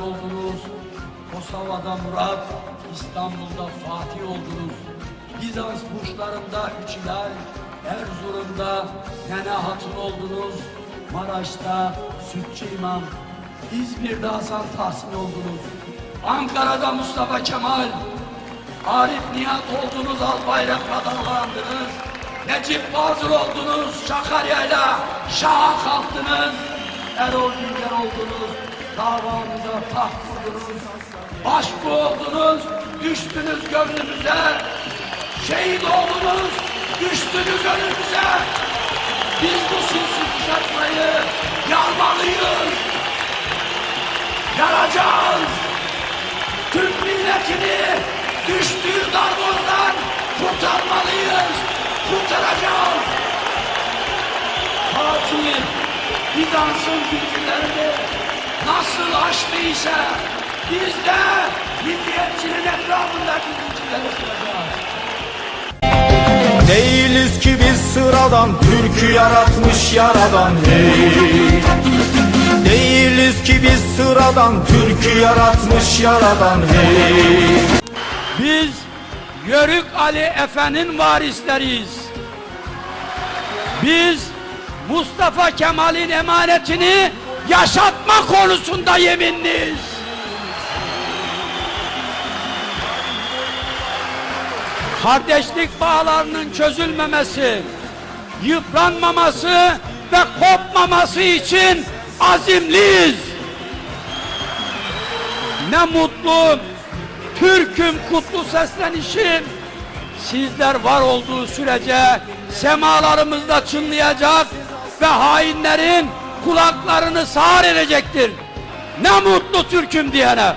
oldunuz. Kosova'da Murat, İstanbul'da Fatih oldunuz. Bizans burçlarında Üç Erzurum'da Nene Hatun oldunuz. Maraş'ta Sütçü İmam, İzmir'de Hasan Tahsin oldunuz. Ankara'da Mustafa Kemal, Arif Nihat oldunuz, Albayrak'la dalgalandınız. Necip Fazıl oldunuz, Sakarya'yla Şaha kalktınız. Erol Günger oldunuz, davanıza taht kurdunuz. Başbu oldunuz, düştünüz gönlümüze. Şehit oldunuz, düştünüz önümüze. Biz bu sinsi kuşatmayı yarmalıyız. Yaracağız. Türk milletini düştüğü darboğazdan kurtarmalıyız. Kurtaracağız. Bizans'ın bilgilerini nasıl açtıysa biz de milliyetçinin etrafında bilgileri kuracağız. Değiliz ki biz sıradan Türk'ü yaratmış yaradan hey Değiliz ki biz sıradan Türk'ü yaratmış yaradan hey Biz Yörük Ali Efe'nin varisleriyiz. Biz Mustafa Kemal'in emanetini yaşatma konusunda yeminliyiz. Kardeşlik bağlarının çözülmemesi, yıpranmaması ve kopmaması için azimliyiz. Ne mutlu Türk'üm kutlu seslenişim sizler var olduğu sürece semalarımızda çınlayacak ve hainlerin kulaklarını sağır edecektir. Ne mutlu Türk'üm diyene.